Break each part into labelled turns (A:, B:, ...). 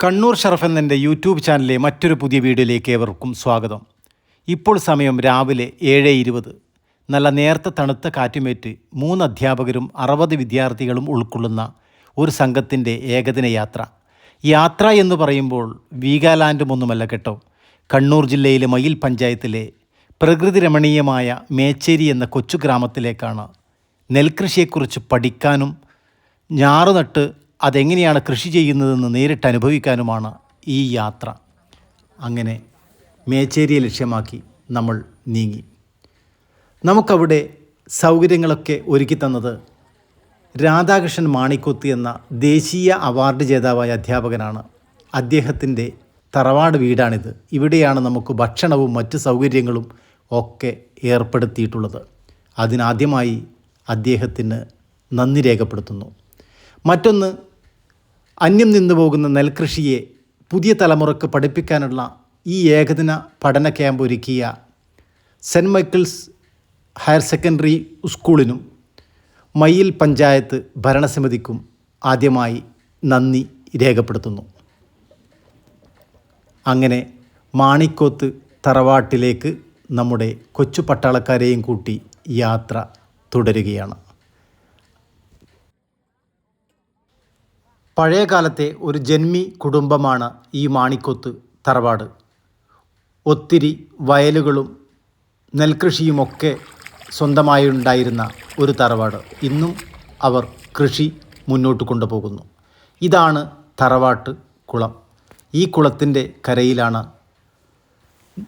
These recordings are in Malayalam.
A: കണ്ണൂർ ഷറഫ് എന്നെന്റെ യൂട്യൂബ് ചാനലിലെ മറ്റൊരു പുതിയ വീഡിയോയിലേക്ക് ഏവർക്കും സ്വാഗതം. ഇപ്പോൾ സമയം രാവിലെ ഏഴ് ഇരുപത്. നല്ല നേർത്ത തണുത്ത കാറ്റുമേറ്റ് മൂന്ന് അധ്യാപകരും അറുപത് വിദ്യാർത്ഥികളും ഉൾക്കൊള്ളുന്ന ഒരു സംഘത്തിന്റെ ഏകദിന യാത്ര. യാത്ര എന്ന് പറയുമ്പോൾ വീഗാലാൻഡും ഒന്നുമല്ല കേട്ടോ. കണ്ണൂർ ജില്ലയിലെ മയിൽ പഞ്ചായത്തിലെ പ്രകൃതി രമണീയമായ മേച്ചേരി എന്ന കൊച്ചു ഗ്രാമത്തിലേക്കാണ് നെൽകൃഷിയെക്കുറിച്ച് പഠിക്കാനും ഞാറ് നട്ട് അതെങ്ങനെയാണ് കൃഷി ചെയ്യുന്നതെന്ന് നേരിട്ട് അനുഭവിക്കാനുമാണ് ഈ യാത്ര. അങ്ങനെ മേച്ചേരിയെ ലക്ഷ്യമാക്കി നമ്മൾ നീങ്ങി. നമുക്കവിടെ സൗകര്യങ്ങളൊക്കെ ഒരുക്കി തന്നത് രാധാകൃഷ്ണൻ മാണിക്കൊത്ത് എന്ന ദേശീയ അവാർഡ് ജേതാവായ അധ്യാപകനാണ്. അദ്ദേഹത്തിന്റെ തറവാട് വീടാണിത്. ഇവിടെയാണ് നമുക്ക് ഭക്ഷണവും മറ്റ് സൗകര്യങ്ങളും ഒക്കെ ഏർപ്പെടുത്തിയിട്ടുള്ളത്. അതിനാദ്യമായി അദ്ദേഹത്തിന് നന്ദി രേഖപ്പെടുത്തുന്നു. മറ്റൊന്ന് അന്യം നിന്നു പോകുന്ന നെൽകൃഷിയെ പുതിയ തലമുറയ്ക്ക് പഠിപ്പിക്കാനുള്ള ഈ ഏകദിന പഠന ക്യാമ്പ് ഒരുക്കിയ സെന്റ് മൈക്കിൾസ് ഹയർ സെക്കൻഡറി സ്കൂളിനും മയ്യിൽ പഞ്ചായത്ത് ഭരണസമിതിക്കും ആദ്യമായി നന്ദി രേഖപ്പെടുത്തുന്നു. അങ്ങനെ മാണിക്കോത്ത് തറവാട്ടിലേക്ക് നമ്മുടെ കൊച്ചു പട്ടാളക്കാരെയും കൂട്ടി യാത്ര തുടരുകയാണ്. പഴയ കാലത്തെ ഒരു ജന്മി കുടുംബമാണ് ഈ മാണിക്കൊത്ത് തറവാട്. ഒത്തിരി വയലുകളും നെൽകൃഷിയുമൊക്കെ സ്വന്തമായി ഉണ്ടായിരുന്ന ഒരു തറവാട്. ഇന്നും അവർ കൃഷി മുന്നോട്ട് കൊണ്ടുപോകുന്നു. ഇതാണ് തറവാട്ട് കുളം. ഈ കുളത്തിന്റെ കരയിലാണ്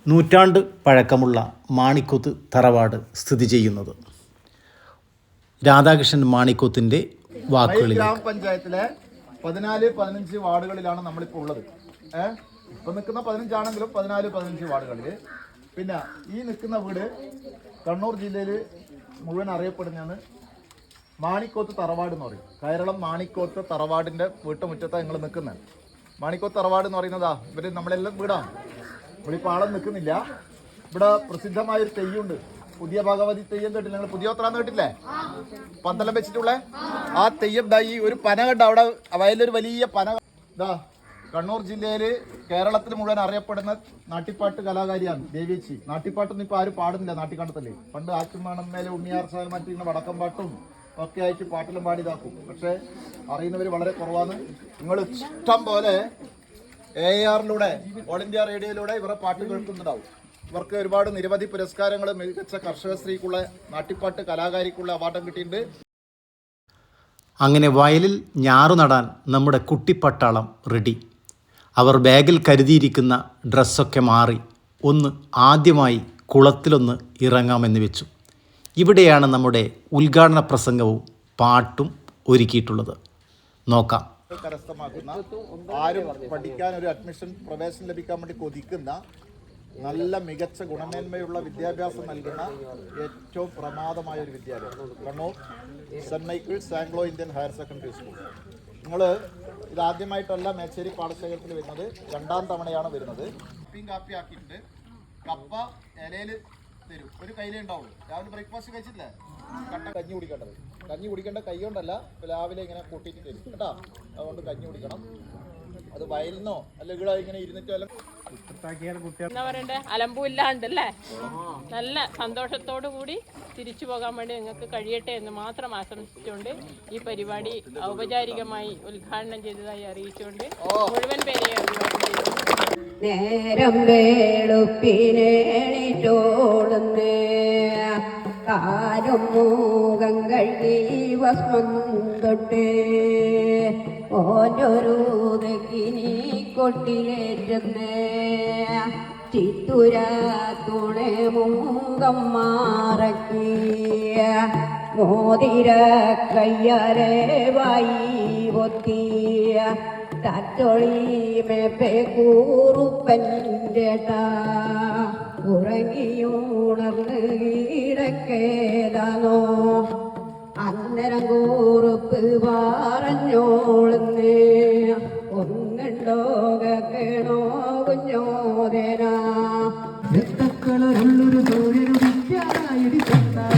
A: നൂറ്റാണ്ട് പഴക്കമുള്ള മാണിക്കൊത്ത് തറവാട് സ്ഥിതി ചെയ്യുന്നത്. രാധാകൃഷ്ണൻ
B: മാണിക്കൊത്തിന്റെ
A: വാക്കുകളിൽ
B: ഗ്രാമപഞ്ചായത്തിലെ പതിനാല് പതിനഞ്ച് വാർഡുകളിലാണ് നമ്മളിപ്പോൾ ഉള്ളത്. ഏഹ് ഇപ്പൊ നിൽക്കുന്ന പതിനഞ്ചാണെങ്കിലും പതിനാല് പതിനഞ്ച് വാർഡുകളിൽ പിന്നെ ഈ നിൽക്കുന്ന വീട് കണ്ണൂർ ജില്ലയിൽ മുഴുവൻ അറിയപ്പെടുന്നതാണ് മാണിക്കോത്ത് തറവാട് എന്ന് പറയും. കേരളം മാണിക്കോത്ത് തറവാടിന്റെ വീട്ടുമുറ്റത്താണ് നിങ്ങൾ നിൽക്കുന്നത്. മാണിക്കോത്ത് തറവാട് എന്ന് പറയുന്നതാ ഇവർ നമ്മളെല്ലാം വീടാണ്. ഇവിടെ ആളും നിൽക്കുന്നില്ല. ഇവിടെ പ്രസിദ്ധമായൊരു തെയ്യുണ്ട്. പുതിയ ഭഗവതി തെയ്യം കേട്ടില്ല? നിങ്ങൾ പുതിയ ഉത്രാന്ന് കേട്ടില്ലേ? പന്തലം വെച്ചിട്ടുള്ളേ? ആ തെയ്യം ദാ ഈ ഒരു പന കണ്ട? അവിടെ വയലൊരു വലിയ പന ഇതാ കണ്ണൂർ ജില്ലയിൽ കേരളത്തിൽ മുഴുവൻ അറിയപ്പെടുന്ന നാട്ടിപ്പാട്ട് കലാകാരിയാണ് ദേവിച്ചി നാട്ടിപ്പാട്ടൊന്നും ഇപ്പൊ ആരും പാടുന്നില്ല നാട്ടിക്കണ്ടത്തല്ലേ പണ്ട് ആറ്റുമാണമ്മേലെ ഉണ്ണിയാർച്ചാൽ മറ്റു വടക്കം പാട്ടും ഒക്കെ ആയിട്ട് പാട്ടിലും പാടി ഇതാക്കും പക്ഷെ അറിയുന്നവർ വളരെ കുറവാണ്. നിങ്ങൾ ഇഷ്ടം പോലെ എ ആറിലൂടെ ഓൾ ഇന്ത്യ റേഡിയോയിലൂടെ ഇവരെ പാട്ട് കേൾക്കുന്നുണ്ടാവും. ഇവർക്ക് ഒരുപാട് നിരവധി പുരസ്കാരങ്ങൾ മികച്ച കർഷക സ്ത്രീക്കുള്ള നാട്ടിപ്പാട്ട് കലാകാരിക്കുള്ള അവാർഡും കിട്ടിയിട്ടുണ്ട്.
A: അങ്ങനെ വയലിൽ ഞാറു നടാൻ നമ്മുടെ കുട്ടിപ്പട്ടാളം റെഡി അവർ ബാഗിൽ കരുതിയിരിക്കുന്ന ഡ്രസ്സൊക്കെ മാറി ഒന്ന് ആദ്യമായി കുളത്തിലൊന്ന് ഇറങ്ങാമെന്ന് വെച്ചു. ഇവിടെയാണ് നമ്മുടെ ഉദ്ഘാടന പ്രസംഗവും പാട്ടും ഒരുക്കിയിട്ടുള്ളത്. നോക്കാം.
B: കരസ്ഥമാക്കുന്ന ആരും പഠിക്കാൻ ഒരു അഡ്മിഷൻ പ്രവേശനം ലഭിക്കാൻ വേണ്ടി കൊതിക്കുന്ന നല്ല മികച്ച ഗുണമേന്മയുള്ള വിദ്യാഭ്യാസം നൽകുന്ന ഏറ്റവും പ്രമാദമായ ഒരു വിദ്യാലയം Kannur Saint Michael's Anglo Indian Higher Secondary School. നിങ്ങൾ ഇതാദ്യമായിട്ടല്ല മേച്ചേരി പാടശേഖരത്തിൽ വരുന്നത്. രണ്ടാം തവണയാണ് വരുന്നത്. കപ്പിയും കാപ്പി ആക്കിയിട്ടുണ്ട്. കപ്പ ഇലയിൽ തരും. ഒരു കയ്യിലേ ഉണ്ടാവുള്ളൂ. രാവിലെ ബ്രേക്ക്ഫാസ്റ്റ് കഴിച്ചില്ലേ കട്ട കഞ്ഞി കുടിക്കേണ്ടത്. കഞ്ഞി കുടിക്കേണ്ട കൈ കൊണ്ടല്ല രാവിലെ ഇങ്ങനെ കൂട്ടിയിട്ട് തരും. കേട്ടോ? അതുകൊണ്ട് കഞ്ഞി കുടിക്കണം. അത് വയലിനോ അല്ലെങ്കിൽ ഇങ്ങനെ ഇരുന്നിട്ടോ വല്ല
C: എന്താ പറയണ്ടേ? അലമ്പുമില്ലാണ്ടല്ലേ നല്ല സന്തോഷത്തോടു കൂടി തിരിച്ചു പോകാൻ വേണ്ടി നിങ്ങൾക്ക് കഴിയട്ടെ എന്ന് മാത്രം ആശംസിച്ചുകൊണ്ട് ഈ പരിപാടി ഔപചാരികമായി ഉദ്ഘാടനം ചെയ്തതായി അറിയിച്ചുകൊണ്ട് മുഴുവൻ പേരെയാണ്
D: നേരം വേളുപ്പിനേണിറ്റോളുന്നേ കാലും മൂകം കഴുകി തൊട്ട്. ഓരൊരു തെക്കിനി കൊട്ടിലേറ്റുന്നേ. ചിത്തുര തുണെ മുങ്കം മാറക്കിയ മോതിര കയ്യരെ വായി ഒത്തിയ തറ്റൊളി മേപ്പെ കൂറുപ്പന്റെ ഉറങ്ങിയുണർന്ന് കിടക്കേതാനോ അന്നരം കൂറുപ്പ് പറഞ്ഞോളുന്നേ ഒന്നുണ്ടോക കേണോ കുഞ്ഞോദേനാ രക്തക്കളരുള്ളൊരു കണ്ടാൽ
E: കുത്താനെപ്പം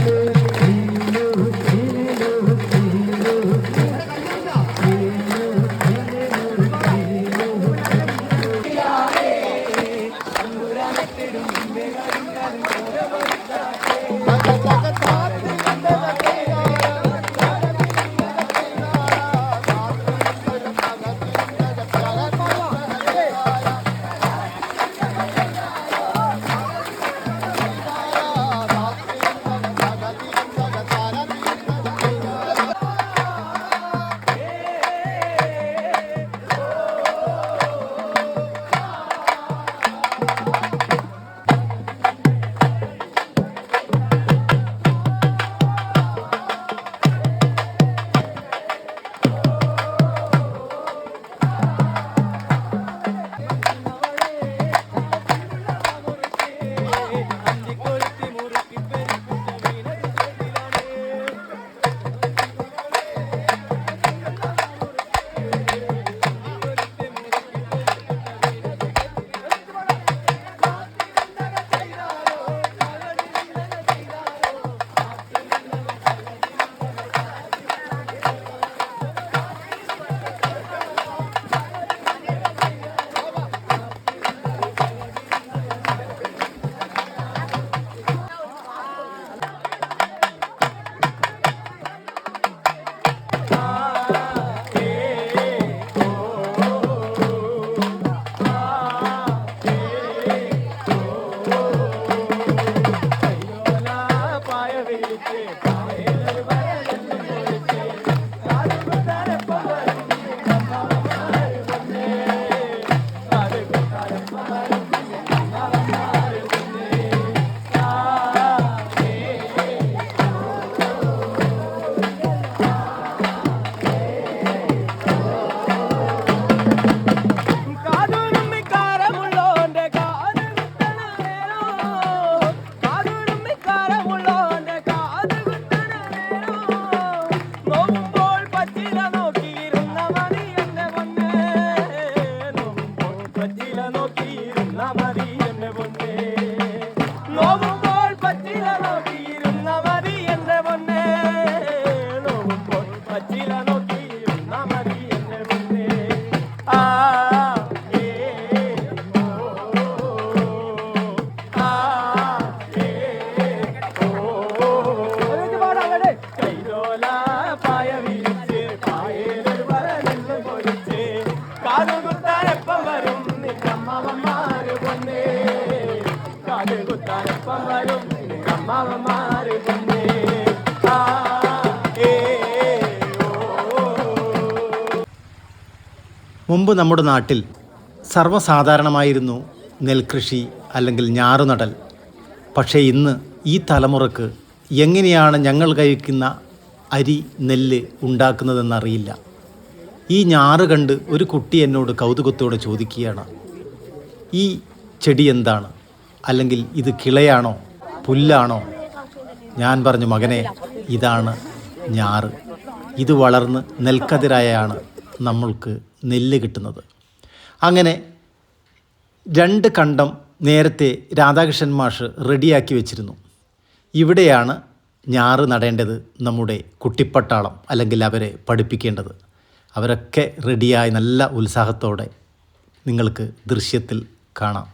E: 龙
F: മുമ്പ് നമ്മുടെ നാട്ടിൽ സർവസാധാരണമായിരുന്നു നെൽകൃഷി അല്ലെങ്കിൽ ഞാറുനടൽ പക്ഷേ ഇന്ന് ഈ തലമുറയ്ക്ക് എങ്ങനെയാണ് ഞങ്ങൾ കഴിക്കുന്ന അരി നെല്ല് ഉണ്ടാക്കുന്നതെന്നറിയില്ല. ഈ ഞാറ് കണ്ട് ഒരു കുട്ടി എന്നോട് കൗതുകത്തോടെ ചോദിക്കുകയാണ്. ഈ ചെടി എന്താണ്? അല്ലെങ്കിൽ ഇത് കിളയാണോ? പുല്ലാണോ? ഞാൻ പറഞ്ഞു മകനെ ഇതാണ് ഞാറ്. ഇത് വളർന്ന് നെൽക്കതിരായാണ് നമ്മൾക്ക് നെല്ല് കിട്ടുന്നത്. അങ്ങനെ രണ്ട് കണ്ടം നേരത്തെ രാധാകൃഷ്ണൻ മാഷ് റെഡിയാക്കി വെച്ചിരുന്നു. ഇവിടെയാണ് ഞാറ് നടേണ്ടത് നമ്മുടെ കുട്ടിപ്പട്ടാളം അല്ലെങ്കിൽ അവരെ പഠിപ്പിക്കേണ്ടത്. അവരൊക്കെ റെഡിയായി നല്ല ഉത്സാഹത്തോടെ നിങ്ങൾക്ക് ദൃശ്യത്തിൽ കാണാം.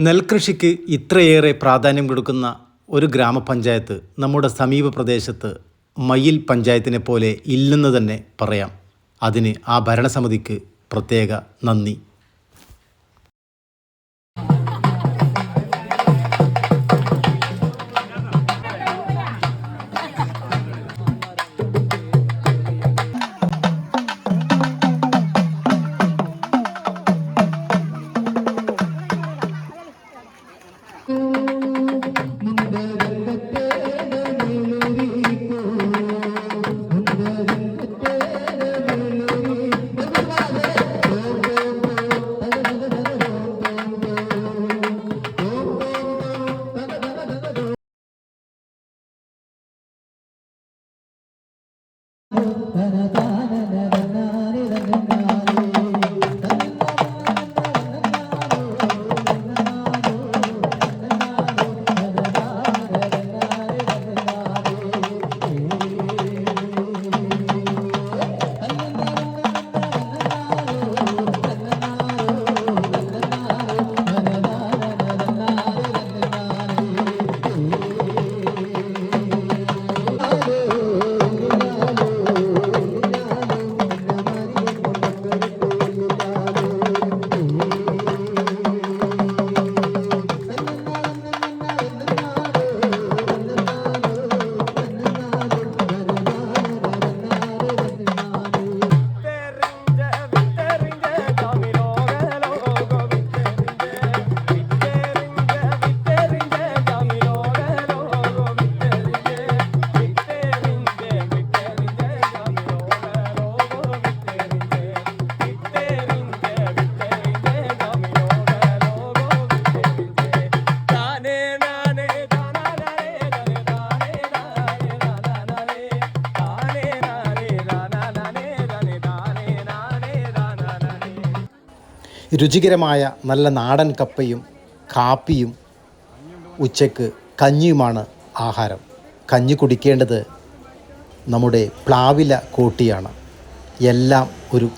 F: നെൽകൃഷിക്ക് ഇത്രയേറെ പ്രാധാന്യം കൊടുക്കുന്ന ഒരു ഗ്രാമപഞ്ചായത്ത് നമ്മുടെ സമീപ പ്രദേശത്ത് മയിൽ പഞ്ചായത്തിനെ പോലെ ഇല്ലെന്ന് തന്നെ പറയാം. അതിന് ആ ഭരണസമിതിക്ക് പ്രത്യേക നന്ദി. രുചികരമായ നല്ല നാടൻ കപ്പയും കാപ്പിയും ഉച്ചയ്ക്ക് കഞ്ഞിയുമാണ് ആഹാരം. കഞ്ഞി കുടിക്കേണ്ടത് നമ്മുടെ പ്ലാവില കോട്ടിയാണ്. എല്ലാം ഒരു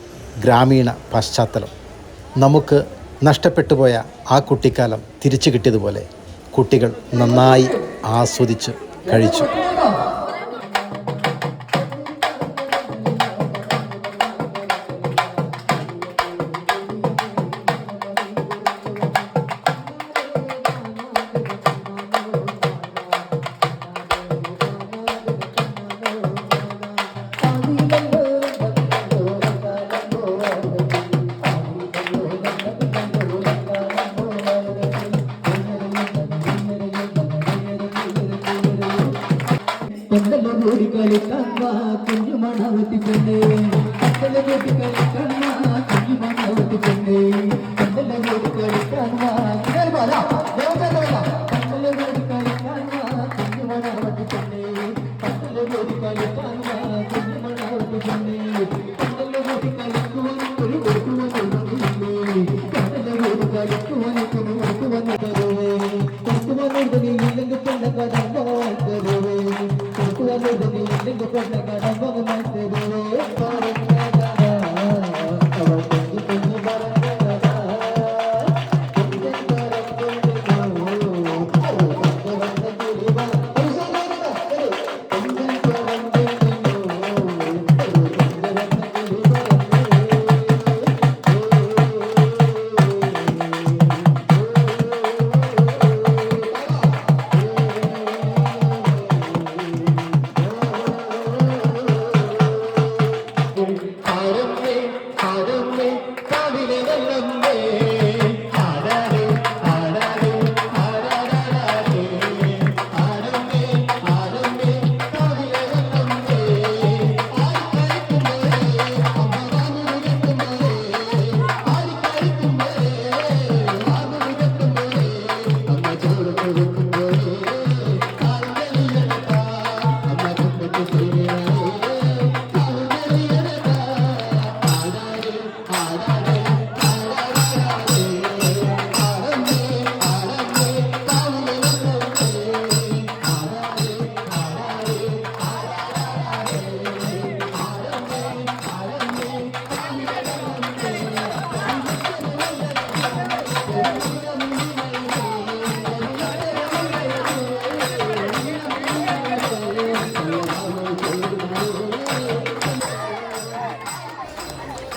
F: ഗ്രാമീണ പശ്ചാത്തലം. നമുക്ക് നഷ്ടപ്പെട്ടു പോയ ആ കുട്ടിക്കാലം തിരിച്ചു കിട്ടിയതുപോലെ കുട്ടികൾ നന്നായി ആസ്വദിച്ച് കഴിച്ചു.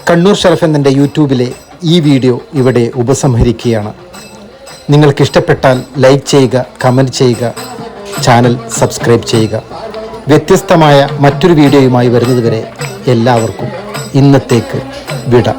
A: കണ്ണൂർ ഷെറഫ് എന്നെ യൂട്യൂബിലെ ഈ വീഡിയോ ഇവിടെ ഉപസംഹരിക്കുകയാണ്. നിങ്ങൾക്ക് ഇഷ്ടപ്പെട്ടാൽ ലൈക്ക് ചെയ്യുക കമന്റ് ചെയ്യുക ചാനൽ സബ്സ്ക്രൈബ് ചെയ്യുക. വ്യത്യസ്തമായ മറ്റൊരു വീഡിയോയുമായി വരുന്നതുവരെ എല്ലാവർക്കും ഇന്നത്തേക്ക് വിട.